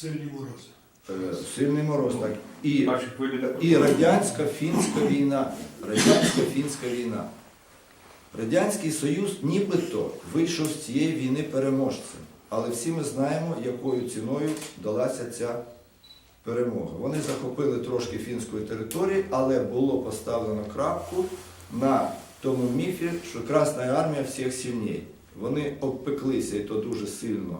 Сильні морози. Е, Сильний мороз, так. І, Перші хвилі не і радянсько-фінська війна. Радянсько-фінська війна. Радянський Союз нібито вийшов з цієї війни переможцем. Але всі ми знаємо, якою ціною далася ця перемога. Вони захопили трошки фінської території, але було поставлено крапку на тому міфі, що Красна армія всіх сильніє. Вони обпеклися, і то дуже сильно,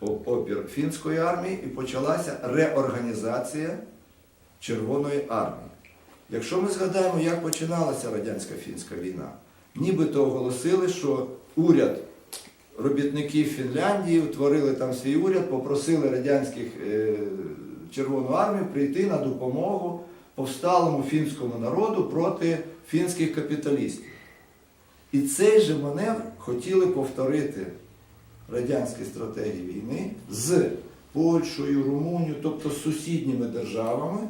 опір фінської армії, і почалася реорганізація Червоної армії. Якщо ми згадаємо, як починалася радянсько-фінська війна, нібито оголосили, що уряд робітників Фінляндії утворили там свій уряд, попросили радянських е, Червону армію прийти на допомогу повсталому фінському народу проти фінських капіталістів. І цей же маневр хотіли повторити радянські стратегії війни з Польщею, Румунією, тобто сусідніми державами,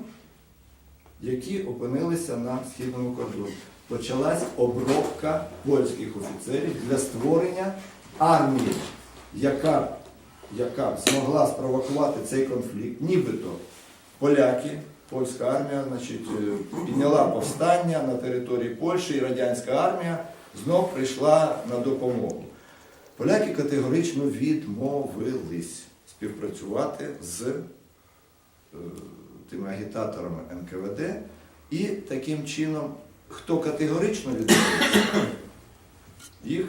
які опинилися на східному кордоні. Почалась обробка польських офіцерів для створення армії, яка, яка змогла спровокувати цей конфлікт, нібито поляки, польська армія значить, е, підняла повстання на території Польщі, і радянська армія знов прийшла на допомогу. Поляки категорично відмовились співпрацювати з е, тими агітаторами НКВД, і таким чином, хто категорично відмовився, їх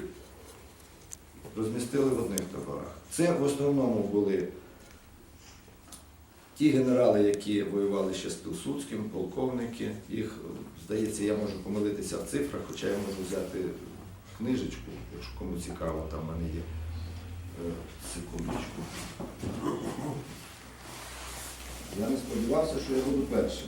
розмістили в одних таборах. Це в основному були ті генерали, які воювали ще з Пілсудським, полковники. Їх, здається, я можу помилитися в цифрах, хоча я можу взяти книжечку, якщо кому цікаво, там в мене є. Е, Секундочку. Я не сподівався, що я буду першим.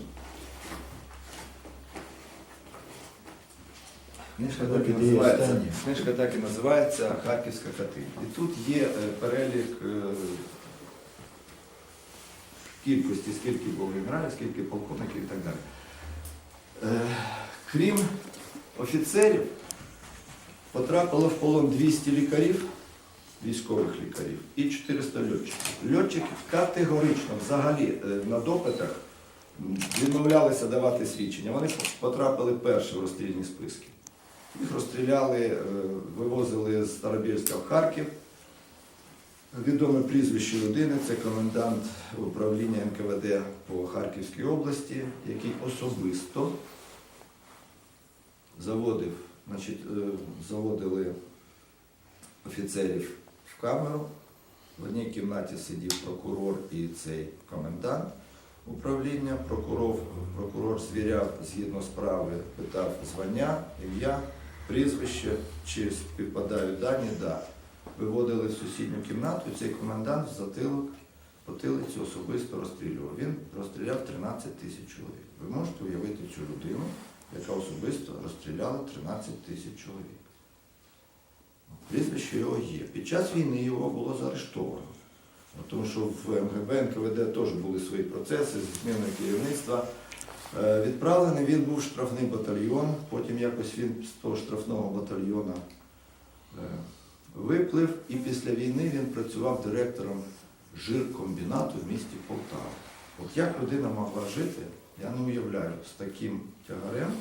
Книжка так і називається. Книжка так і називається Харківська катиль. І тут є е, перелік е, кількості, скільки було генералів, скільки полковників і так далі. Крім офіцерів, потрапило в полон 200 лікарів, військових лікарів і 400 льотчиків. Льотчики категорично взагалі е, на допитах відмовлялися давати свідчення. Вони потрапили перші в розстрільні списки. Їх розстріляли, е, вивозили з Старобільська в Харків. Відоме прізвище людини це комендант управління НКВД по Харківській області, який особисто заводив, значить, е, заводили офіцерів в камеру. В одній кімнаті сидів прокурор і цей комендант управління. Прокурор, прокурор звіряв згідно справи, питав звання, ім'я, прізвище, чи співпадають дані, да. Виводили в сусідню кімнату, цей комендант в затилок потилицю особисто розстрілював. Він розстріляв 13 тисяч чоловік. Ви можете уявити цю людину, яка особисто розстріляла 13 тисяч чоловік. Прізвище його є. Під час війни його було заарештовано. Ну, Тому що в МГБ, НКВД теж були свої процеси зі зміною керівництва. Е, Відправлений він був штрафний батальйон, потім якось він з того штрафного батальйону е, виплив, і після війни він працював директором жиркомбінату в місті Полтава. От як людина могла жити, я не уявляю, з таким тягарем.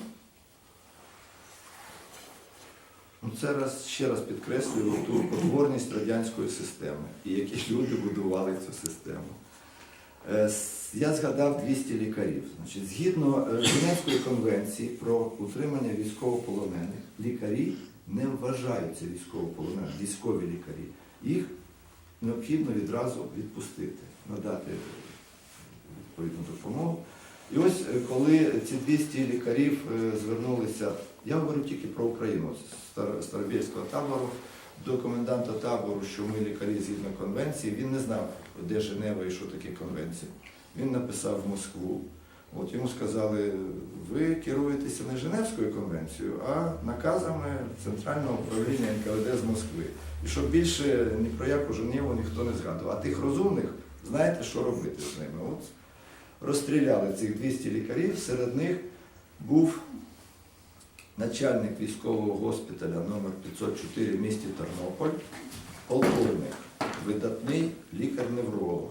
Ну, це раз, ще раз підкреслюю ту потворність радянської системи і які люди будували цю систему. Е, Я згадав 200 лікарів. Значить, згідно е, Женевської конвенції про утримання військовополонених, лікарі не вважаються військовополоненими, військові лікарі. Їх необхідно відразу відпустити, надати відповідну допомогу. І ось е, коли ці 200 лікарів е, звернулися, я говорю тільки про Україну, з Старобільського табору, до коменданта табору, що ми лікарі згідно конвенції, він не знав, де Женева і що таке конвенція. Він написав Москву. От йому сказали, ви керуєтеся не Женевською конвенцією, а наказами Центрального управління НКВД з Москви. І щоб більше ні про яку Женеву ніхто не згадував. А тих розумних знаєте, що робити з ними. От розстріляли цих 200 лікарів, серед них був начальник військового госпіталя номер 504 в місті Тернополь, полковник, видатний лікар-невролог.